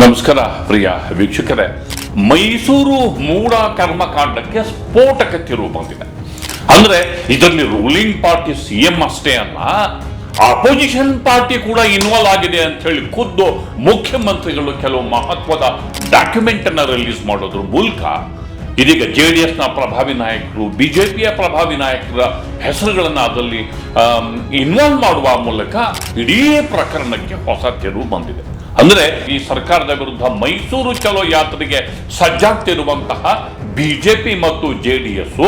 ನಮಸ್ಕಾರ, ಪ್ರಿಯ ವೀಕ್ಷಕರೇ. ಮೈಸೂರು ಮೂಡ ಕರ್ಮಕಾಂಡಕ್ಕೆ ಸ್ಫೋಟಕ ತಿರುವು ಬಂದಿದೆ. ಅಂದ್ರೆ ಇದರಲ್ಲಿ ರೂಲಿಂಗ್ ಪಾರ್ಟಿ ಸಿ ಎಂ ಅಷ್ಟೇ ಅಲ್ಲ ಅಪೋಸಿಷನ್ ಪಾರ್ಟಿ ಕೂಡ ಇನ್ವಾಲ್ವ್ ಆಗಿದೆ ಅಂತ ಹೇಳಿ ಖುದ್ದು ಮುಖ್ಯಮಂತ್ರಿಗಳು ಕೆಲವು ಮಹತ್ವದ ಡಾಕ್ಯುಮೆಂಟ್ ಅನ್ನ ರಿಲೀಸ್ ಮಾಡೋದ್ರ ಮೂಲಕ ಇದೀಗ ಜೆ ಡಿ ಎಸ್ನ ಪ್ರಭಾವಿ ನಾಯಕರು ಬಿಜೆಪಿಯ ಪ್ರಭಾವಿ ನಾಯಕರ ಹೆಸರುಗಳನ್ನು ಅದರಲ್ಲಿ ಇನ್ವಾಲ್ವ್ ಮಾಡುವ ಮೂಲಕ ಇಡೀ ಪ್ರಕರಣಕ್ಕೆ ಹೊಸ ತೆರವು ಬಂದಿದೆ. ಅಂದ್ರೆ ಈ ಸರ್ಕಾರದ ವಿರುದ್ಧ ಮೈಸೂರು ಚಲೋ ಯಾತ್ರೆಗೆ ಸಜ್ಜಾಗ್ತಿರುವಂತಹ ಬಿಜೆಪಿ ಮತ್ತು ಜೆ ಡಿ ಎಸ್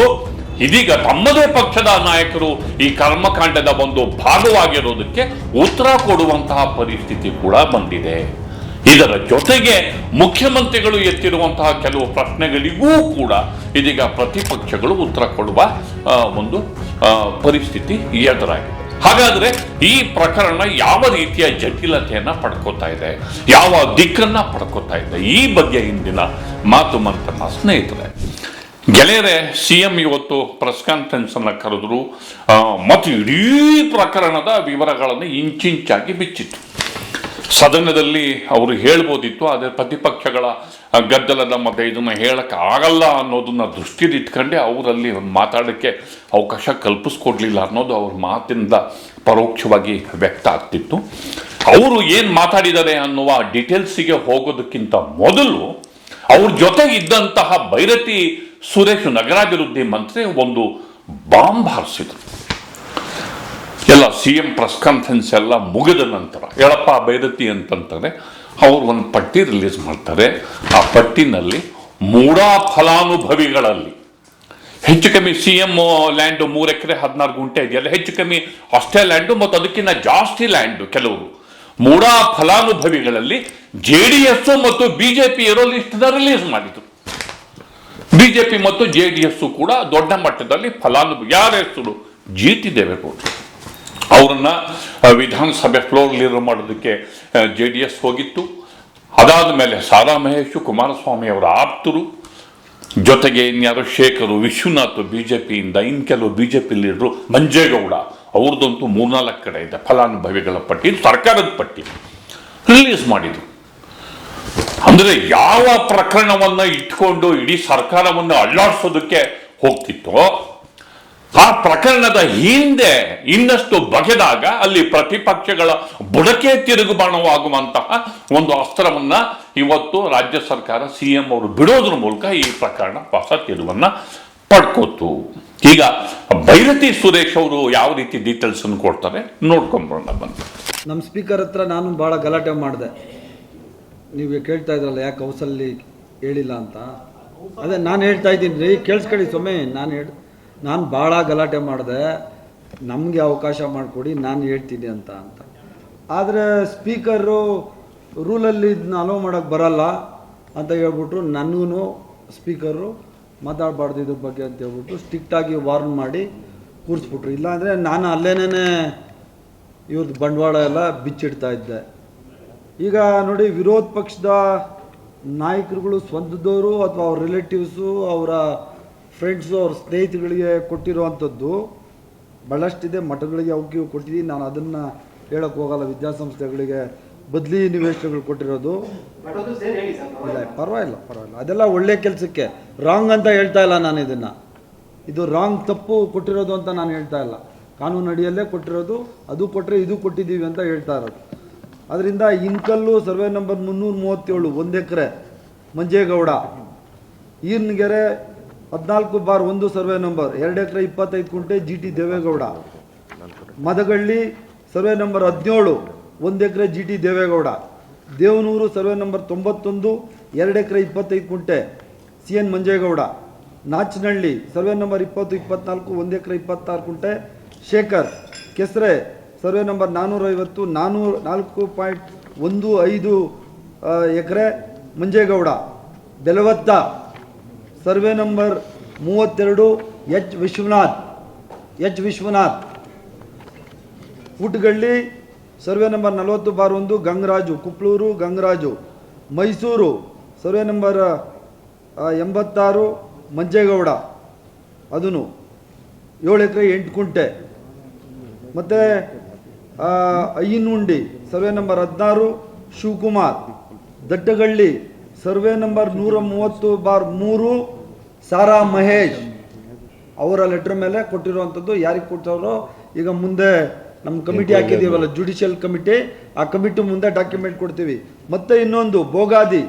ಇದೀಗ ತಮ್ಮದೇ ಪಕ್ಷದ ನಾಯಕರು ಈ ಕರ್ಮಕಾಂಡದ ಒಂದು ಭಾಗವಾಗಿರೋದಕ್ಕೆ ಉತ್ತರ ಕೊಡುವಂತಹ ಪರಿಸ್ಥಿತಿ ಕೂಡ ಬಂದಿದೆ. ಇದರ ಜೊತೆಗೆ ಮುಖ್ಯಮಂತ್ರಿಗಳು ಎತ್ತಿರುವಂತಹ ಕೆಲವು ಪ್ರಶ್ನೆಗಳಿಗೂ ಕೂಡ ಇದೀಗ ಪ್ರತಿಪಕ್ಷಗಳು ಉತ್ತರ ಕೊಡುವ ಒಂದು ಪರಿಸ್ಥಿತಿ ಎದುರಾಗಿದೆ. ಹಾಗಾದ್ರೆ ಈ ಪ್ರಕರಣ ಯಾವ ರೀತಿಯ ಜಟಿಲತೆಯನ್ನ ಪಡ್ಕೋತಾ ಇದೆ, ಯಾವ ದಿಕ್ಕನ್ನ ಪಡ್ಕೋತಾ ಇದೆ, ಈ ಬಗ್ಗೆ ಇಂದಿನ ಮಾತು ಮಂತನ ಸ್ನೇಹಿತರೆ. ಗೆಳೆಯರೆ ಸಿ ಎಂ ಇವತ್ತು ಪ್ರೆಸ್ ಕಾನ್ಫರೆನ್ಸ್ ಅನ್ನ ಕರೆದ್ರು. ಮತ್ತು ಇಡೀ ಪ್ರಕರಣದ ವಿವರಗಳನ್ನು ಇಂಚಿಂಚಾಗಿ ಬಿಚ್ಚಿತ್ತು. ಸದನದಲ್ಲಿ ಅವರು ಹೇಳ್ಬೋದಿತ್ತು, ಆದರೆ ಪ್ರತಿಪಕ್ಷಗಳ ಗದ್ದಲ ಗದ್ದಲದ ಮತ್ತೆ ಇದನ್ನು ಹೇಳಕ್ಕೆ ಆಗಲ್ಲ ಅನ್ನೋದನ್ನ ದೃಷ್ಟಿಲಿಟ್ಕೊಂಡೆ ಅವರಲ್ಲಿ ಮಾತಾಡೋಕ್ಕೆ ಅವಕಾಶ ಕಲ್ಪಿಸ್ಕೊಡ್ಲಿಲ್ಲ ಅನ್ನೋದು ಅವ್ರ ಮಾತಿನಿಂದ ಪರೋಕ್ಷವಾಗಿ ವ್ಯಕ್ತ ಆಗ್ತಿತ್ತು. ಅವರು ಏನು ಮಾತಾಡಿದ್ದಾರೆ ಅನ್ನುವ ಡೀಟೇಲ್ಸಿಗೆ ಹೋಗೋದಕ್ಕಿಂತ ಮೊದಲು ಅವ್ರ ಜೊತೆ ಇದ್ದಂತಹ ಭೈರತಿ ಸುರೇಶ್ ನಗರಾಭಿವೃದ್ಧಿ ಮಂತ್ರಿ ಒಂದು ಬಾಂಬ್ ಹಾರಿಸಿದ್ರು. ಎಲ್ಲ ಸಿ ಎಂ ಪ್ರೆಸ್ ಕಾನ್ಫರೆನ್ಸ್ ಎಲ್ಲ ಮುಗಿದ ನಂತರ ಹೇಳಪ್ಪ ಬೈರತಿ ಅಂತಂತಾರೆ ಅವ್ರು ಒಂದು ಪಟ್ಟಿ ರಿಲೀಸ್ ಮಾಡ್ತಾರೆ. ಆ ಪಟ್ಟಿನಲ್ಲಿ ಮೂಡಾ ಫಲಾನುಭವಿಗಳಲ್ಲಿ ಹೆಚ್ಚು ಕಮ್ಮಿ ಸಿ ಎಂ ಲ್ಯಾಂಡು ಮೂರು ಎಕರೆ ಹದಿನಾರು ಗುಂಟೆ ಇದೆಯಲ್ಲ, ಹೆಚ್ಚು ಕಮ್ಮಿ ಅಷ್ಟೇ ಲ್ಯಾಂಡು ಮತ್ತು ಅದಕ್ಕಿಂತ ಜಾಸ್ತಿ ಲ್ಯಾಂಡು ಕೆಲವರು ಮೂಡಾ ಫಲಾನುಭವಿಗಳಲ್ಲಿ ಜೆ ಡಿ ಎಸ್ ಮತ್ತು ಬಿಜೆಪಿ ಇರೋ ಲಿಸ್ಟ್ನ ರಿಲೀಸ್ ಮಾಡಿದ್ರು. ಬಿಜೆಪಿ ಮತ್ತು ಜೆ ಡಿ ಎಸ್ ಕೂಡ ದೊಡ್ಡ ಮಟ್ಟದಲ್ಲಿ ಫಲಾನುಭವಿ, ಯಾರ ಹೆಸರು? ಜಿ ಟಿ ದೇವೇಗೌಡರು ಅವರನ್ನ ವಿಧಾನಸಭೆ ಫ್ಲೋರ್ ಮಾಡೋದಕ್ಕೆ ಜೆ ಡಿ ಎಸ್ ಹೋಗಿತ್ತು. ಅದಾದ ಮೇಲೆ ಸಾರಾ ಮಹೇಶು ಕುಮಾರಸ್ವಾಮಿ ಅವರ ಆಪ್ತರು. ಜೊತೆಗೆ ಇನ್ಯಾರು ಶೇಖರು, ವಿಶ್ವನಾಥ್ ಬಿ ಜೆ ಪಿಯಿಂದ ಇನ್ನು ಕೆಲವು B J P leader, Manjegowda, ಅವ್ರದ್ದಂತೂ ಮೂರ್ನಾಲ್ಕು ಕಡೆ ಇದೆ. ಫಲಾನುಭವಿಗಳ ಪಟ್ಟಿ, ಸರ್ಕಾರದ ಪಟ್ಟಿ. ರಿಲೀಸ್ ಮಾಡಿದ್ರು. ಅಂದರೆ ಯಾವ ಪ್ರಕರಣವನ್ನು ಇಟ್ಕೊಂಡು ಇಡೀ ಸರ್ಕಾರವನ್ನು ಅಳ್ಳಾಡ್ಸೋದಕ್ಕೆ ಹೋಗ್ತಿತ್ತೋ ಆ ಪ್ರಕರಣದ ಹಿಂದೆ ಇನ್ನಷ್ಟು ಬಗೆದಾಗ ಅಲ್ಲಿ ಪ್ರತಿಪಕ್ಷಗಳ ಬುಡಕೆ ತಿರುಗುಬಾಣವಾಗುವಂತಹ ಒಂದು ಅಸ್ತ್ರವನ್ನ ಇವತ್ತು ರಾಜ್ಯ ಸರ್ಕಾರ ಸಿ ಎಂ ಅವರು ಬಿಡೋದ್ರ ಮೂಲಕ ಈ ಪ್ರಕರಣ ಹೊಸ ತಿರುವನ್ನ ಪಡ್ಕೋತು. ಈಗ ಭೈರತಿ ಸುರೇಶ್ ಅವರು ಯಾವ ರೀತಿ ಡೀಟೇಲ್ಸ್ ಅನ್ನು ಕೊಡ್ತಾರೆ ನೋಡ್ಕೊಂಡ್ಬೋಣ ಬಂದು ನಮ್ಮ ಸ್ಪೀಕರ್ ಹತ್ರ ನಾನು ಭಾಳ ಗಲಾಟೆ ಮಾಡಿದೆ. ನೀವು ಕೇಳ್ತಾ ಇದ್ರಲ್ಲ ಯಾಕೆ ಹೌಸಲ್ಲಿ ಹೇಳಿಲ್ಲ ಅಂತ? ಅದೇ ನಾನು ಹೇಳ್ತಾ ಇದ್ದೀನಿ ರೀ, ಕೇಳಿಸ್ಕೊಳ್ಳಿ ಸೊಮ್ಮೆ ನಾನು ಹೇಳಿ ನಾನು ಭಾಳ ಗಲಾಟೆ ಮಾಡಿದೆ, ನಮಗೆ ಅವಕಾಶ ಮಾಡಿಕೊಡಿ, ನಾನು ಹೇಳ್ತೀನಿ ಅಂತ ಅಂತ. ಆದರೆ ಸ್ಪೀಕರು ರೂಲಲ್ಲಿ ಇದನ್ನ ಅಲೋ ಮಾಡೋಕ್ಕೆ ಬರಲ್ಲ ಅಂತ ಹೇಳ್ಬಿಟ್ರು ನನಗೂ ಸ್ಪೀಕರು ಮಾತಾಡಬಾರ್ದು ಇದ್ರ ಬಗ್ಗೆ ಅಂತ ಹೇಳ್ಬಿಟ್ಟು ಸ್ಟ್ರಿಕ್ಟಾಗಿ ವಾರ್ನ್ ಮಾಡಿ ಕೂರಿಸ್ಬಿಟ್ರು. ಇಲ್ಲಾಂದರೆ ನಾನು ಅಲ್ಲೇನೇ ಇವ್ರದ್ದು ಬಂಡವಾಳ ಎಲ್ಲ ಬಿಚ್ಚಿಡ್ತಾ ಇದ್ದೆ. ಈಗ ನೋಡಿ, ವಿರೋಧ ಪಕ್ಷದ ನಾಯಕರುಗಳು, ಸ್ವಂತದವರು ಅಥವಾ ಅವ್ರ ರಿಲೇಟಿವ್ಸು ಅವರ ಫ್ರೆಂಡ್ಸು ಅವ್ರ ಸ್ನೇಹಿತರುಗಳಿಗೆ ಕೊಟ್ಟಿರುವಂಥದ್ದು ಭಾಳಷ್ಟಿದೆ ಮಠಗಳಿಗೆ ಅವಕ್ಕೆ ಕೊಟ್ಟಿದ್ದೀನಿ. ನಾನು ಅದನ್ನು ಹೇಳಕ್ಕೆ ಹೋಗಲ್ಲ. ವಿದ್ಯಾಸಂಸ್ಥೆಗಳಿಗೆ ಬದಲಿ ನಿವೇಶನಗಳು ಕೊಟ್ಟಿರೋದು. ಇಲ್ಲ ಪರವಾಗಿಲ್ಲ ಪರವಾಗಿಲ್ಲ. ಅದೆಲ್ಲ ಒಳ್ಳೆ ಕೆಲಸಕ್ಕೆ. ರಾಂಗ್ ಅಂತ ಹೇಳ್ತಾ ಇಲ್ಲ ನಾನು ಇದನ್ನು. ಇದು ರಾಂಗ್ ತಪ್ಪು ಕೊಟ್ಟಿರೋದು ಅಂತ ನಾನು ಹೇಳ್ತಾ ಇಲ್ಲ. ಕಾನೂನು ಅಡಿಯಲ್ಲೇ ಕೊಟ್ಟಿರೋದು ಅದು ಕೊಟ್ಟರೆ ಇದು ಕೊಟ್ಟಿದ್ದೀವಿ ಅಂತ ಹೇಳ್ತಾ ಇರೋದು. ಅದರಿಂದ ಇನ್ಕಲ್ಲು ಸರ್ವೆ ನಂಬರ್ ಮುನ್ನೂರ ಮೂವತ್ತೇಳು ಒಂದು ಎಕರೆ ಮಂಜೇಗೌಡ ಈರ್ನಗೆರೆ ಹದಿನಾಲ್ಕು ಬಾರ್ ಒಂದು ಸರ್ವೆ ನಂಬರ್, ಎರಡು ಎಕರೆ ಇಪ್ಪತ್ತೈದು ಕುಂಟೆ G T Devegowda. Madagalli survey number ಹದಿನೇಳು, ಒಂದು ಎಕರೆ G T Devegowda. Devanur survey number ತೊಂಬತ್ತೊಂದು, ಎರಡು ಎಕರೆ ಇಪ್ಪತ್ತೈದು ಕುಂಟೆ C N Manjegowda. Nachanahalli survey number ಇಪ್ಪತ್ತು, ಇಪ್ಪತ್ನಾಲ್ಕು, ಒಂದು ಎಕರೆ ಇಪ್ಪತ್ತಾರು ಕುಂಟೆ ಶೇಖರ್. ಕೆಸರೆ ಸರ್ವೆ ನಂಬರ್ ನಾನ್ನೂರೈವತ್ತು ನಾನ್ನೂರು ನಾಲ್ಕು ಪಾಯಿಂಟ್ ಒಂದು ಐದು acre Manjegowda. Belavatta survey number ಮೂವತ್ತೆರಡು H Vishwanath H Vishwanath. Utagalli survey number ನಲವತ್ತು ಬಾರ್ ಒಂದು, ಗಂಗರಾಜು, ಕುಪ್ಳೂರು, ಗಂಗರಾಜು. ಮೈಸೂರು, ಸರ್ವೆ ನಂಬರ್ ಎಂಬತ್ತಾರು, ಮಂಜೇಗೌಡ. ಅದನ್ನು ಏಳು ಎಕರೆ ಎಂಟು ಕುಂಟೆ. ಮತ್ತು ಅಯ್ಯನುಂಡಿ ಸರ್ವೆ ನಂಬರ್ ಹದಿನಾರು, ಶಿವಕುಮಾರ್. ದಡ್ಡಗಳ್ಳಿ ಸರ್ವೆ ನಂಬರ್ ನೂರ ಮೂವತ್ತು ಬಾರ್ ಮೂರು, ಸಾರಾ ಮಹೇಶ್. ಅವರ ಲೆಟರ್ ಮೇಲೆ ಕೊಟ್ಟಿರುವಂಥದ್ದು ಯಾರಿಗೆ ಕೊಟ್ಟವರು ಈಗ ಮುಂದೆ ನಮ್ಮ ಕಮಿಟಿ ಹಾಕಿದ್ದೀವಲ್ಲ ಜುಡಿಷಿಯಲ್ ಕಮಿಟಿ ಆ ಕಮಿಟಿ ಮುಂದೆ ಡಾಕ್ಯುಮೆಂಟ್ ಕೊಡ್ತೀವಿ. ಮತ್ತೆ ಇನ್ನೊಂದು ಬೋಗಾದಿ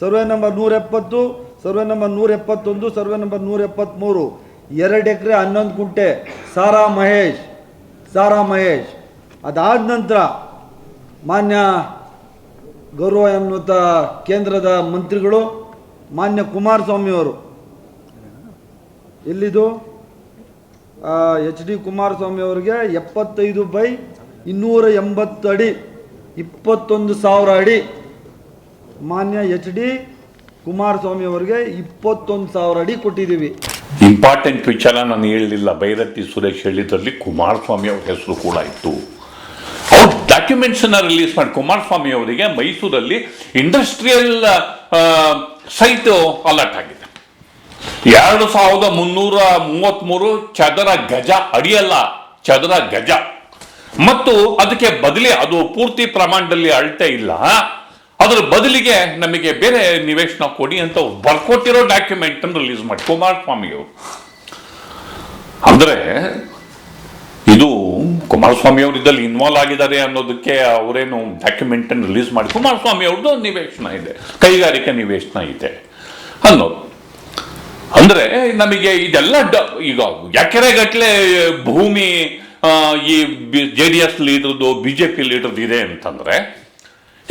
ಸರ್ವೆ ನಂಬರ್ ನೂರ ಎಪ್ಪತ್ತು, ಸರ್ವೆ ನಂಬರ್ ನೂರ ಎಪ್ಪತ್ತೊಂದು, ಸರ್ವೆ ನಂಬರ್ ನೂರ ಎಪ್ಪತ್ತ್ಮೂರು ಎರಡು ಎಕರೆ ಹನ್ನೊಂದು ಕುಂಟೆ, ಸಾರಾ ಮಹೇಶ್ ಸಾರಾ ಮಹೇಶ್. ಅದಾದ ನಂತರ ಮಾನ್ಯ ಗೌರವ ಎನ್ನುವಂಥ ಕೇಂದ್ರದ ಮಂತ್ರಿಗಳು ಮಾನ್ಯ ಕುಮಾರಸ್ವಾಮಿಯವರು. ಎಲ್ಲಿದು? ಎಚ್ ಡಿ ಕುಮಾರಸ್ವಾಮಿ ಅವರಿಗೆ ಎಪ್ಪತ್ತೈದು ಬೈ ಇನ್ನೂರ ಎಂಬತ್ತು ಅಡಿ, ಇಪ್ಪತ್ತೊಂದು ಸಾವಿರ ಅಡಿ. ಮಾನ್ಯ ಎಚ್ ಡಿ ಕುಮಾರಸ್ವಾಮಿ ಅವರಿಗೆ ಇಪ್ಪತ್ತೊಂದು ಸಾವಿರ ಅಡಿ ಕೊಟ್ಟಿದ್ದೀವಿ. ಇಂಪಾರ್ಟೆಂಟ್ ವಿಚಾರ ನಾನು ಹೇಳಲಿಲ್ಲ ಬೈರತ್ತಿ ಸುರೇಶ್ ಹೇಳಿದ್ರಲ್ಲಿ ಕುಮಾರಸ್ವಾಮಿ ಅವ್ರ ಹೆಸರು ಕೂಡ ಇತ್ತು. ಅವ್ರ ಡಾಕ್ಯುಮೆಂಟ್ಸ್ ಅನ್ನ ರಿಲೀಸ್ ಮಾಡಿ. ಕುಮಾರಸ್ವಾಮಿ ಅವರಿಗೆ ಮೈಸೂರಲ್ಲಿ ಇಂಡಸ್ಟ್ರಿಯಲ್ ಸೈಟ್ ಅಲರ್ಟ್ ಆಗಿದೆ. ಎರಡು ಸಾವಿರದ ಮುನ್ನೂರ ಮೂವತ್ತ್ಮೂರು ಚದರ ಗಜ ಅಡಿಯಲ್ಲ, ಚದರ ಗಜ. ಮತ್ತು ಅದಕ್ಕೆ ಬದಲಿ ಅದು ಪೂರ್ತಿ ಪ್ರಮಾಣದಲ್ಲಿ ಅಳತೆ ಇಲ್ಲ. ಅದರ ಬದಲಿಗೆ ನಮಗೆ ಬೇರೆ ನಿವೇಶನ ಕೊಡಿ ಅಂತ ಬರ್ಕೊಟ್ಟಿರೋ ಡಾಕ್ಯುಮೆಂಟ್ ಅನ್ನು ರಿಲೀಸ್ ಮಾಡಿ. ಕುಮಾರಸ್ವಾಮಿ ಅವರು. ಅಂದ್ರೆ ಕುಮಾರಸ್ವಾಮಿ ಅವರು ಇದರಲ್ಲಿ ಇನ್ವಾಲ್ವ್ ಆಗಿದ್ದಾರೆ ಅನ್ನೋದಕ್ಕೆ ಅವರೇನು ಡಾಕ್ಯುಮೆಂಟ್ ಅನ್ನು ರಿಲೀಸ್ ಮಾಡಿ ಕುಮಾರಸ್ವಾಮಿ ಅವ್ರದ್ದು ನಿವೇಶನ ಇದೆ. ಕೈಗಾರಿಕಾ ನಿವೇಶನ ಇದೆ ಅನ್ನೋದು. ಅಂದ್ರೆ ನಮಗೆ ಇದೆಲ್ಲ ಡ- ಈಗ ಎಕರೆಗಟ್ಟಲೆ ಭೂಮಿ ಈ J D S J BJP ಲೀಡ್ರದ್ದು ಇದೆ ಅಂತಂದ್ರೆ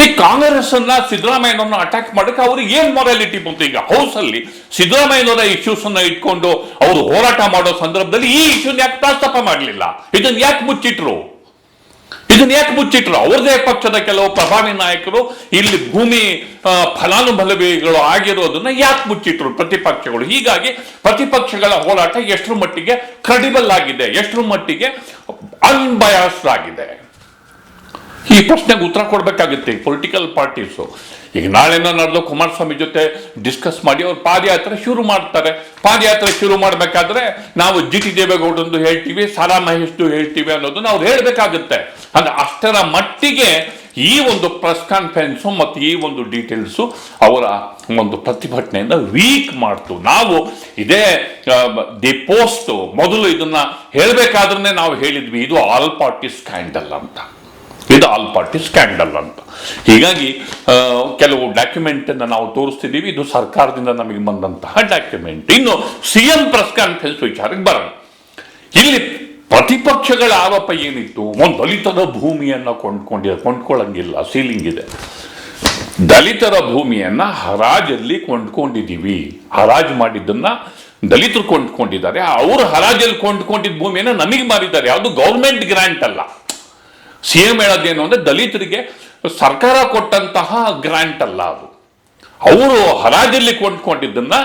ಈ ಕಾಂಗ್ರೆಸ್ ಅನ್ನ ಸಿದ್ದರಾಮಯ್ಯನವರನ್ನ ಅಟ್ಯಾಕ್ ಮಾಡಕ್ಕೆ ಅವ್ರಿಗೆ ಏನ್ ಮೊರಾಲಿಟಿ ಬಂತು ಈಗ? ಹೌಸ್ ಅಲ್ಲಿ ಸಿದ್ದರಾಮಯ್ಯನವರ ಇಶ್ಯೂಸ್ ಅನ್ನ ಇಟ್ಕೊಂಡು ಅವರು ಹೋರಾಟ ಮಾಡೋ ಸಂದರ್ಭದಲ್ಲಿ ಈ ಇಶ್ಯೂನ ಯಾಕೆ ಪ್ರಸ್ತಾಪ ಮಾಡಲಿಲ್ಲ? ಇದನ್ನ ಯಾಕೆ ಮುಚ್ಚಿಟ್ರು? ಇದನ್ನ ಯಾಕೆ ಮುಚ್ಚಿಟ್ರು? ಅವ್ರದೇ ಪಕ್ಷದ ಕೆಲವು ಪ್ರಭಾವಿ ನಾಯಕರು ಇಲ್ಲಿ ಭೂಮಿ ಫಲಾನುಭವಿಗಳು ಆಗಿರೋದನ್ನ ಯಾಕೆ ಮುಚ್ಚಿಟ್ರು ಪ್ರತಿಪಕ್ಷಗಳು? ಹೀಗಾಗಿ ಪ್ರತಿಪಕ್ಷಗಳ ಹೋರಾಟ ಎಷ್ಟರ ಮಟ್ಟಿಗೆ ಕ್ರೆಡಿಬಲ್ ಆಗಿದೆ? ಎಷ್ಟರ ಮಟ್ಟಿಗೆ ಅನ್ಬಯಾಸ್ಡ್ ಆಗಿದೆ? ಈ ಪ್ರಶ್ನೆಗೆ ಉತ್ತರ ಕೊಡಬೇಕಾಗುತ್ತೆ ಪೊಲಿಟಿಕಲ್ ಪಾರ್ಟೀಸು ಈಗ ನಾಳೆನ ನಡೆದು ಕುಮಾರಸ್ವಾಮಿ ಜೊತೆ ಡಿಸ್ಕಸ್ ಮಾಡಿ, ಅವ್ರು ಪಾದಯಾತ್ರೆ ಶುರು ಮಾಡ್ತಾರೆ. ಪಾದಯಾತ್ರೆ ಶುರು ಮಾಡಬೇಕಾದ್ರೆ ನಾವು ಜಿ ಟಿ ದೇವೇಗೌಡಂದು ಹೇಳ್ತೀವಿ, ಸಾರಾ ಮಹೇಶ್ದು ಹೇಳ್ತೀವಿ ಅನ್ನೋದನ್ನ ಅವ್ರು ಹೇಳಬೇಕಾಗುತ್ತೆ. ಅಂದ್ರೆ ಅಷ್ಟರ ಮಟ್ಟಿಗೆ ಈ ಒಂದು ಪ್ರೆಸ್ ಕಾನ್ಫರೆನ್ಸು ಮತ್ತು ಈ ಒಂದು ಡೀಟೇಲ್ಸು ಅವರ ಒಂದು ಪ್ರತಿಭಟನೆಯಿಂದ ವೀಕ್ ಮಾಡ್ತು. ನಾವು ಇದೇ ದಿ ಪೋಸ್ಟು ಮೊದಲು ಇದನ್ನ ಹೇಳಬೇಕಾದ್ರೆ ನಾವು ಹೇಳಿದ್ವಿ. ಇದು ಆಲ್ ಪಾರ್ಟಿ ಸ್ಕ್ಯಾಂಡಲ್ ಅಂತ. ಇದು ಆಲ್ ಪಾರ್ಟಿ ಸ್ಕ್ಯಾಂಡಲ್ ಅಂತ. ಹೀಗಾಗಿ ಕೆಲವು ಡಾಕ್ಯುಮೆಂಟ್ ಅನ್ನು ನಾವು ತೋರಿಸ್ತಿದ್ದೀವಿ. ಇದು ಸರ್ಕಾರದಿಂದ ನಮಗೆ ಬಂದಂತಹ ಡಾಕ್ಯುಮೆಂಟ್ ಇನ್ನು ಸಿ ಎಂ ಪ್ರೆಸ್ ಕಾನ್ಫರೆನ್ಸ್ ವಿಚಾರಕ್ಕೆ ಬರೋಣ. ಇಲ್ಲಿ ಪ್ರತಿಪಕ್ಷಗಳ ಆರೋಪ ಏನಿತ್ತು? ಒಂದು ದಲಿತರ ಭೂಮಿಯನ್ನು ಕೊಂಡ್ಕೊಂಡಿ ಕೊಂಡ್ಕೊಳ್ಳಂಗಿಲ್ಲ ಸೀಲಿಂಗ್ ಇದೆ. ದಲಿತರ ಭೂಮಿಯನ್ನ ಹರಾಜಲ್ಲಿ ಕೊಂಡ್ಕೊಂಡಿದ್ದೀವಿ. ಹರಾಜು ಮಾಡಿದ್ದನ್ನ ದಲಿತರು ಕೊಂಡ್ಕೊಂಡಿದ್ದಾರೆ. ಅವರು ಹರಾಜಲ್ಲಿ ಕೊಂಡ್ಕೊಂಡಿದ್ದ ಭೂಮಿಯನ್ನು ನಮಗೆ ಮಾರಿದ್ದಾರೆ. ಯಾವುದು ಗೌರ್ಮೆಂಟ್ ಗ್ರಾಂಟ್ ಅಲ್ಲ. ಸಿ ಎಂ ಹೇಳೋದೇನು ಅಂದರೆ ದಲಿತರಿಗೆ ಸರ್ಕಾರ ಕೊಟ್ಟಂತಹ ಗ್ರ್ಯಾಂಟ್ ಅಲ್ಲ ಅದು. ಅವರು ಹರಾಜಲ್ಲಿ ಕೊಂಡ್ಕೊಂಡಿದ್ದನ್ನ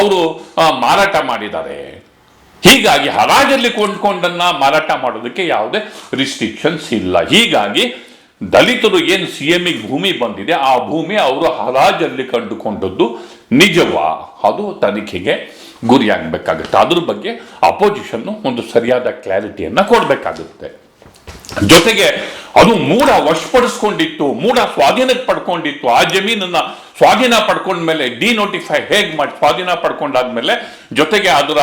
ಅವರು ಮಾರಾಟ ಮಾಡಿದ್ದಾರೆ. ಹೀಗಾಗಿ ಹರಾಜಲ್ಲಿ ಕೊಂಡ್ಕೊಂಡನ್ನ ಮಾರಾಟ ಮಾಡೋದಕ್ಕೆ ಯಾವುದೇ ರಿಸ್ಟ್ರಿಕ್ಷನ್ಸ್ ಇಲ್ಲ. ಹೀಗಾಗಿ ದಲಿತರು ಏನು ಸಿ ಎಂ ಭೂಮಿ ಬಂದಿದೆ, ಆ ಭೂಮಿ ಅವರು ಹರಾಜಲ್ಲಿ ಕಂಡುಕೊಂಡದ್ದು ನಿಜವಾ? ಅದು ತನಿಖೆಗೆ ಗುರಿಯಾಗಬೇಕಾಗುತ್ತೆ. ಅದ್ರ ಬಗ್ಗೆ ಅಪೋಸಿಷನ್ನು ಒಂದು ಸರಿಯಾದ ಕ್ಲಾರಿಟಿಯನ್ನು ಕೊಡಬೇಕಾಗುತ್ತೆ. ಜೊತೆಗೆ ಅದು ಮೂಡ ವಶಪಡಿಸ್ಕೊಂಡಿತ್ತು ಮೂಡ ಸ್ವಾಧೀನಕ್ಕೆ ಪಡ್ಕೊಂಡಿತ್ತು. ಆ ಜಮೀನನ್ನ ಸ್ವಾಧೀನ ಪಡ್ಕೊಂಡ್ಮೇಲೆ ಡಿನೋಟಿಫೈ ಹೇಗ್ ಮಾಡಿ ಸ್ವಾಧೀನ ಪಡ್ಕೊಂಡಾದ್ಮೇಲೆ ಜೊತೆಗೆ ಅದರ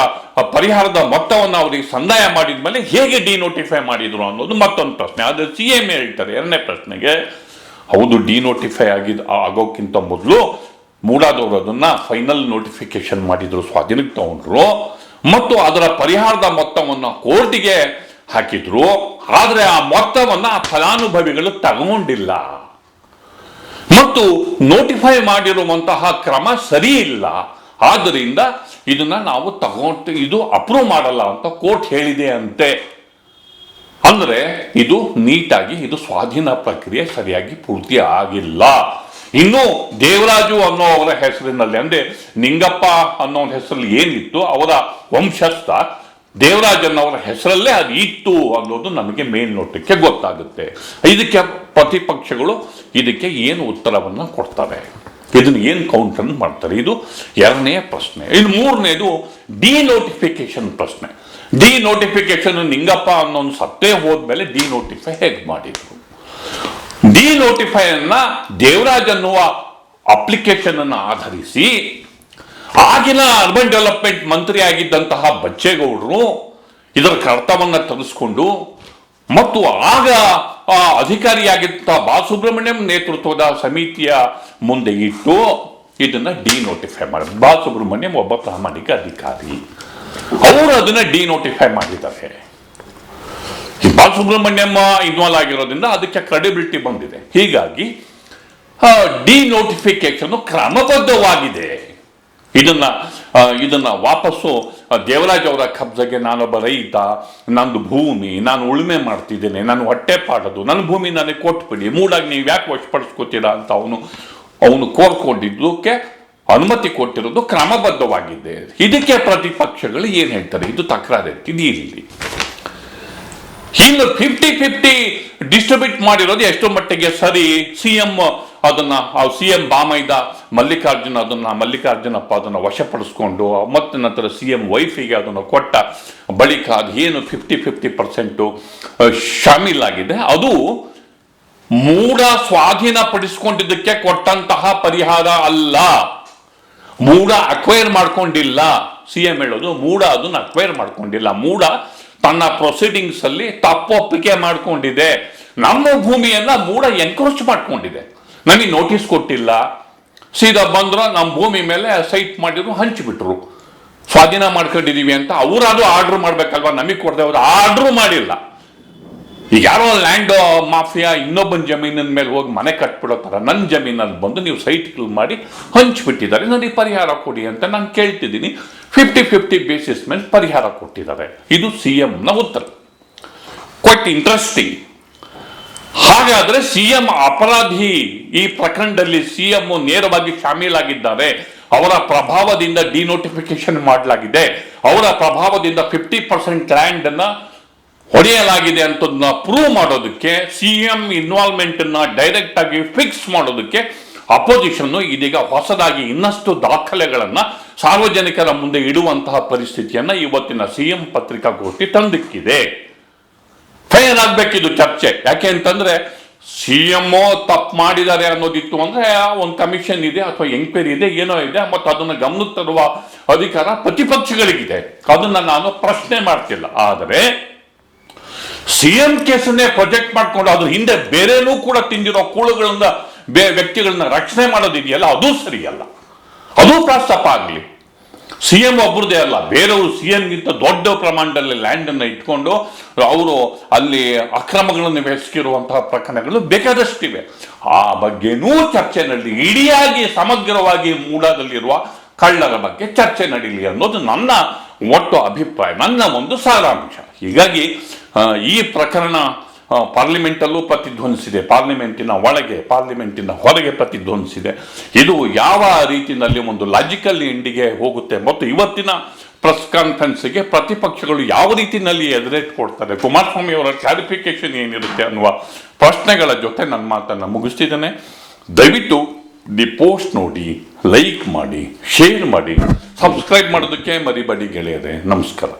ಪರಿಹಾರದ ಮೊತ್ತವನ್ನು ಅವರಿಗೆ ಸಂದಾಯ ಮಾಡಿದ್ಮೇಲೆ ಹೇಗೆ ಡಿನೋಟಿಫೈ ಮಾಡಿದ್ರು ಅನ್ನೋದು ಮತ್ತೊಂದು ಪ್ರಶ್ನೆ. ಅದು ಸಿ ಎಂ ಹೇಳ್ತಾರೆ, ಎರಡನೇ ಪ್ರಶ್ನೆಗೆ ಹೌದು ಡಿನೋಟಿಫೈ ಆಗಿದ್ ಆಗೋಕ್ಕಿಂತ ಮೊದಲು ಮೂಡಾದವರು ಅದನ್ನ ಫೈನಲ್ ನೋಟಿಫಿಕೇಶನ್ ಮಾಡಿದ್ರು, ಸ್ವಾಧೀನಕ್ಕೆ ತಗೊಂಡ್ರು. ಮತ್ತು ಅದರ ಪರಿಹಾರದ ಮೊತ್ತವನ್ನು ಕೋರ್ಟಿಗೆ ಹಾಕಿದ್ರು. ಆದ್ರೆ ಆ ಮೊತ್ತವನ್ನು ಆ ಫಲಾನುಭವಿಗಳು ತಗೊಂಡಿಲ್ಲ. ಮತ್ತು ನೋಟಿಫೈ ಮಾಡಿರುವಂತಹ ಕ್ರಮ ಸರಿ ಇಲ್ಲ. ಆದ್ದರಿಂದ ಇದನ್ನ ನಾವು ತಗೊಂಡು ಇದು ಅಪ್ರೂವ್ ಮಾಡಲ್ಲ ಅಂತ ಕೋರ್ಟ್ ಹೇಳಿದೆ ಅಂತೆ. ಅಂದರೆ ಇದು ನೀಟಾಗಿ ಇದು ಸ್ವಾಧೀನ ಪ್ರಕ್ರಿಯೆ ಸರಿಯಾಗಿ ಪೂರ್ತಿ ಆಗಿಲ್ಲ. ಇನ್ನು ದೇವರಾಜು ಅನ್ನೋ ಅವರ ಹೆಸರಿನಲ್ಲಿ ಅಂದ್ರೆ ನಿಂಗಪ್ಪ ಅನ್ನೋ ಹೆಸರಲ್ಲಿ ಏನಿತ್ತು ಅವರ ವಂಶಸ್ಥ ದೇವರಾಜ್ ಅವರ ಹೆಸರಲ್ಲೇ ಅದು ಇತ್ತು ಅನ್ನೋದು ನಮಗೆ ಮೇಲ್ನೋಟಕ್ಕೆ ಗೊತ್ತಾಗುತ್ತೆ. ಇದಕ್ಕೆ ಪ್ರತಿಪಕ್ಷಗಳು ಇದಕ್ಕೆ ಏನು ಉತ್ತರವನ್ನು ಕೊಡ್ತಾರೆ ಇದನ್ನು ಏನು ಕೌಂಟರ್ ಮಾಡ್ತಾರೆ? ಇದು ಎರಡನೇ ಪ್ರಶ್ನೆ. ಇನ್ನು ಮೂರನೇದು ಡಿ ನೋಟಿಫಿಕೇಶನ್ ಪ್ರಶ್ನೆ. ಡಿ ಡಿನೋಟಿಫಿಕೇಶನ್ ನಿಂಗಪ್ಪ ಅನ್ನೋನು ಸತ್ತೇ ಹೋದ್ಮೇಲೆ ಡಿನೋಟಿಫೈ ಹೇಗೆ ಮಾಡಿದ್ರು? ಡಿನೋಟಿಫೈ ಅನ್ನ ದೇವರಾಜ್ ಅನ್ನುವ ಅಪ್ಲಿಕೇಶನ್ ಅನ್ನು ಆಧರಿಸಿ ಆಗಿನ ಅರ್ಬನ್ ಡೆವಲಪ್ಮೆಂಟ್ ಮಂತ್ರಿ ಆಗಿದ್ದಂತಹ ಬಚ್ಚೇಗೌಡರು ಇದರ ಕರ್ತವನ್ನ ತರಿಸ್ಕೊಂಡು ಮತ್ತು ಆಗ ಆ, ಅಧಿಕಾರಿಯಾಗಿದ್ದ ಬಾಲಸುಬ್ರಹ್ಮಣ್ಯಂ ನೇತೃತ್ವದ ಸಮಿತಿಯ ಮುಂದೆ ಇಟ್ಟು ಇದನ್ನ ಡಿನೋಟಿಫೈ ಮಾಡಿ ಬಾಲಸುಬ್ರಹ್ಮಣ್ಯಂ ಒಬ್ಬ ಪ್ರಾಮಾಣಿಕ ಅಧಿಕಾರಿ. ಅವರು ಅದನ್ನ ಡಿನೋಟಿಫೈ ಮಾಡಿದ್ದಾರೆ. ಈ ಬಾಲಸುಬ್ರಹ್ಮಣ್ಯಂ ಇನ್ವಾಲ್ವ್ ಆಗಿರೋದ್ರಿಂದ ಅದಕ್ಕೆ ಕ್ರೆಡಿಬಿಲಿಟಿ ಬಂದಿದೆ. ಹೀಗಾಗಿ ಡಿ ನೋಟಿಫಿಕೇಶನ್ ಕ್ರಮಬದ್ಧವಾಗಿದೆ. ಇದನ್ನ ಇದನ್ನ ವಾಪಸ್ಸು ದೇವರಾಜ್ ಅವರ ಕಬ್ಜಗೆ ನಾನೊಬ್ಬ ರೈತ, ನಂದು ಭೂಮಿ, ನಾನು ಉಳುಮೆ ಮಾಡ್ತಿದ್ದೇನೆ, ನಾನು ಹೊಟ್ಟೆ ಪಾಡೋದು, ನನ್ನ ಭೂಮಿ ನನಗೆ ಕೊಟ್ಬಿಡಿ ಮೂಡಾಗಿ ನೀವು ಯಾಕೆ ವಶಪಡಿಸ್ಕೊತೀರಾ ಅಂತ ಅವನು ಅವನು ಕೋರ್ಕೊಂಡಿದ್ದಕ್ಕೆ ಅನುಮತಿ ಕೊಟ್ಟಿರೋದು ಕ್ರಮಬದ್ಧವಾಗಿದೆ. ಇದಕ್ಕೆ ಪ್ರತಿಪಕ್ಷಗಳು ಏನು ಹೇಳ್ತಾರೆ? ಇದು ತಕರಾರು ಇದು ಇನ್ನು ಫಿಫ್ಟಿ ಫಿಫ್ಟಿ ಡಿಸ್ಟ್ರಿಬ್ಯೂಟ್ ಮಾಡಿರೋದು ಎಷ್ಟು ಮಟ್ಟಿಗೆ ಸರಿ. ಸಿ ಎಂ ಅದನ್ನ ಸಿ ಎಂ ಬಾಮೈದ ಮಲ್ಲಿಕಾರ್ಜುನ ಅದನ್ನ, ಮಲ್ಲಿಕಾರ್ಜುನಪ್ಪ ಅದನ್ನ ವಶಪಡಿಸ್ಕೊಂಡು, ಮತ್ತೆ ನಂತರ ಸಿ ಎಂ ವೈಫಿಗೆ ಅದನ್ನು ಕೊಟ್ಟ ಬಳಿಕ ಅದು ಏನು ಫಿಫ್ಟಿ ಫಿಫ್ಟಿ ಪರ್ಸೆಂಟು ಶಾಮೀಲಾಗಿದೆ ಅದು ಮೂಢ ಸ್ವಾಧೀನಪಡಿಸ್ಕೊಂಡಿದ್ದಕ್ಕೆ ಕೊಟ್ಟಂತಹ ಪರಿಹಾರ ಅಲ್ಲ. ಮೂಢ ಅಕ್ವೈರ್ ಮಾಡ್ಕೊಂಡಿಲ್ಲ. ಸಿ ಎಂ ಹೇಳೋದು ಮೂಢ ಅದನ್ನ ಅಕ್ವೈರ್ ಮಾಡ್ಕೊಂಡಿಲ್ಲ. ಮೂಢ ತನ್ನ ಪ್ರೊಸೀಡಿಂಗ್ಸ್ ಅಲ್ಲಿ ತಪ್ಪೊಪ್ಪಿಗೆ ಮಾಡಿಕೊಂಡಿದೆ. ನಮ್ಮ ಭೂಮಿಯನ್ನ ಮೂಢ ಎನ್ಕ್ರೋಚ್ ಮಾಡ್ಕೊಂಡಿದೆ. ನನಗೆ ನೋಟಿಸ್ ಕೊಟ್ಟಿಲ್ಲ. ಸೀದಾ ಬಂದ್ರು ನಮ್ಮ ಭೂಮಿ ಮೇಲೆ ಸೈಟ್ ಮಾಡಿದ್ರು ಹಂಚಿಬಿಟ್ರು. ಸ್ವಾಧೀನ ಮಾಡ್ಕೊಂಡಿದೀವಿ ಅಂತ ಅವರಾದ್ರೂ ಆರ್ಡರ್ ಮಾಡ್ಬೇಕಲ್ವಾ? ನಮಗೆ ಕೊಡದೆ ಅವ್ರು ಆರ್ಡರ್ ಮಾಡಿಲ್ಲ. ಈಗ ಯಾರೋ ಲ್ಯಾಂಡ್ ಮಾಫಿಯಾ ಇನ್ನೊಬ್ಬನ ಜಮೀನಿನ ಮೇಲೆ ಹೋಗಿ ಮನೆ ಕಟ್ಬಿಡೋ ಥರ ನನ್ನ ಜಮೀನಲ್ಲಿ ಬಂದು ನೀವು ಸೈಟ್ಗಳು ಮಾಡಿ ಹಂಚಿಬಿಟ್ಟಿದ್ದಾರೆ. ನನಗೆ ಪರಿಹಾರ ಕೊಡಿ ಅಂತ ನಾನು ಕೇಳ್ತಿದ್ದೀನಿ. ಫಿಫ್ಟಿ ಫಿಫ್ಟಿ ಬೇಸಿಸ್ ಮೇಲೆ ಪರಿಹಾರ ಕೊಟ್ಟಿದ್ದಾರೆ. ಇದು ಸಿ ಎಂನ ಉತ್ತರ. ಕ್ವೈಟ್ ಇಂಟ್ರೆಸ್ಟಿಂಗ್ ಹಾಗಾದರೆ ಸಿ ಎಂ ಅಪರಾಧಿ ಈ ಪ್ರಕರಣದಲ್ಲಿ ಸಿ ಎಂ ನೇರವಾಗಿ ಶಾಮೀಲಾಗಿದ್ದಾರೆ. ಅವರ ಪ್ರಭಾವದಿಂದ ಡಿನೋಟಿಫಿಕೇಶನ್ ಮಾಡಲಾಗಿದೆ. ಅವರ ಪ್ರಭಾವದಿಂದ ಫಿಫ್ಟಿ ಪರ್ಸೆಂಟ್ ಲ್ಯಾಂಡನ್ನು ಹೊಡೆಯಲಾಗಿದೆ ಅಂತದನ್ನ ಪ್ರೂವ್ ಮಾಡೋದಕ್ಕೆ ಸಿ ಎಂ ಇನ್ವಾಲ್ವ್ಮೆಂಟ್ ಅನ್ನ ಡೈರೆಕ್ಟ್ ಆಗಿ ಫಿಕ್ಸ್ ಮಾಡೋದಕ್ಕೆ ಅಪೋಸಿಷನ್ ಇದೀಗ ಹೊಸದಾಗಿ ಇನ್ನಷ್ಟು ದಾಖಲೆಗಳನ್ನ ಸಾರ್ವಜನಿಕರ ಮುಂದೆ ಇಡುವಂತಹ ಪರಿಸ್ಥಿತಿಯನ್ನ ಇವತ್ತಿನ ಸಿ ಎಂ ಪತ್ರಿಕಾಗೋಷ್ಠಿ ತಂದಿಕ್ಕಿದೆ. ಫೇರ್ ಆಗ್ಬೇಕಿದು ಚರ್ಚೆ. ಯಾಕೆ ಅಂತಂದ್ರೆ ಸಿ ಎಂ ತಪ್ಪು ಮಾಡಿದ್ದಾರೆ ಅನ್ನೋದಿತ್ತು ಅಂದ್ರೆ ಒಂದು ಕಮಿಷನ್ ಇದೆ ಅಥವಾ ಎಂಕ್ವೈರಿ ಇದೆ, ಏನೋ ಇದೆ, ಮತ್ತು ಅದನ್ನು ಗಮನ ತರುವ ಅಧಿಕಾರ ಪ್ರತಿಪಕ್ಷಗಳಿಗಿದೆ. ಅದನ್ನ ನಾನು ಪ್ರಶ್ನೆ ಮಾಡ್ತಿಲ್ಲ. ಆದರೆ ಸಿಎಂ ಕೇಸನ್ನೇ ಪ್ರೊಜೆಕ್ಟ್ ಮಾಡಿಕೊಂಡು ಅದು ಹಿಂದೆ ಬೇರೆನೂ ಕೂಡ ತಿಂದಿರೋ ಕೂಳುಗಳನ್ನ ಬೇ ವ್ಯಕ್ತಿಗಳನ್ನ ರಕ್ಷಣೆ ಮಾಡೋದಿದೆಯಲ್ಲ, ಅದು ಸರಿಯಲ್ಲ. ಅದು ಪ್ರಸ್ತಾಪ ಆಗಲಿ. ಸಿ ಎಂ ಒಬ್ಬರದೇ ಅಲ್ಲ, ಬೇರೆಯವರು ಸಿ ಎಂಗಿಂತ ದೊಡ್ಡ ಪ್ರಮಾಣದಲ್ಲಿ ಲ್ಯಾಂಡ್ ಅನ್ನು ಇಟ್ಕೊಂಡು ಅವರು ಅಲ್ಲಿ ಅಕ್ರಮಗಳನ್ನು ಬೆಸಗಿರುವಂತಹ ಪ್ರಕರಣಗಳು ಬೇಕಾದಷ್ಟಿವೆ. ಆ ಬಗ್ಗೆನೂ ಚರ್ಚೆ ನಡೀಲಿ, ಇಡಿಯಾಗಿ ಸಮಗ್ರವಾಗಿ ಮೂಡದಲ್ಲಿರುವ ಕಳ್ಳರ ಬಗ್ಗೆ ಚರ್ಚೆ ನಡೀಲಿ ಅನ್ನೋದು ನನ್ನ ಒಟ್ಟು ಅಭಿಪ್ರಾಯ, ನನ್ನ ಒಂದು ಸಾರಾಂಶ. ಹೀಗಾಗಿ ಈ ಪ್ರಕರಣ ಪಾರ್ಲಿಮೆಂಟಲ್ಲೂ ಪ್ರತಿಧ್ವನಿಸಿದೆ. ಪಾರ್ಲಿಮೆಂಟಿನ ಒಳಗೆ, ಪಾರ್ಲಿಮೆಂಟಿನ ಹೊರಗೆ ಪ್ರತಿಧ್ವನಿಸಿದೆ. ಇದು ಯಾವ ರೀತಿಯಲ್ಲಿ ಒಂದು ಲಾಜಿಕಲ್ ಎಂಡಿಗೆ ಹೋಗುತ್ತೆ ಮತ್ತು ಇವತ್ತಿನ ಪ್ರೆಸ್ ಕಾನ್ಫರೆನ್ಸ್ಗೆ ಪ್ರತಿಪಕ್ಷಗಳು ಯಾವ ರೀತಿಯಲ್ಲಿ ಎದುರೇಟ್ ಕೊಡ್ತಾರೆ? ಕುಮಾರಸ್ವಾಮಿ ಅವರ ಕ್ಲಾರಿಫಿಕೇಶನ್ ಏನಿರುತ್ತೆ ಅನ್ನುವ ಪ್ರಶ್ನೆಗಳ ಜೊತೆ ನನ್ನ ಮಾತನ್ನು ಮುಗಿಸ್ತಿದ್ದೇನೆ. ದಯವಿಟ್ಟು ದಿ ಪೋಸ್ಟ್ ನೋಡಿ, ಲೈಕ್ ಮಾಡಿ, ಶೇರ್ ಮಾಡಿ, ಸಬ್ಸ್ಕ್ರೈಬ್ ಮಾಡೋದಕ್ಕೆ ಮರಿಬೇಡಿ ಗೆಳೆಯರೆ. ನಮಸ್ಕಾರ.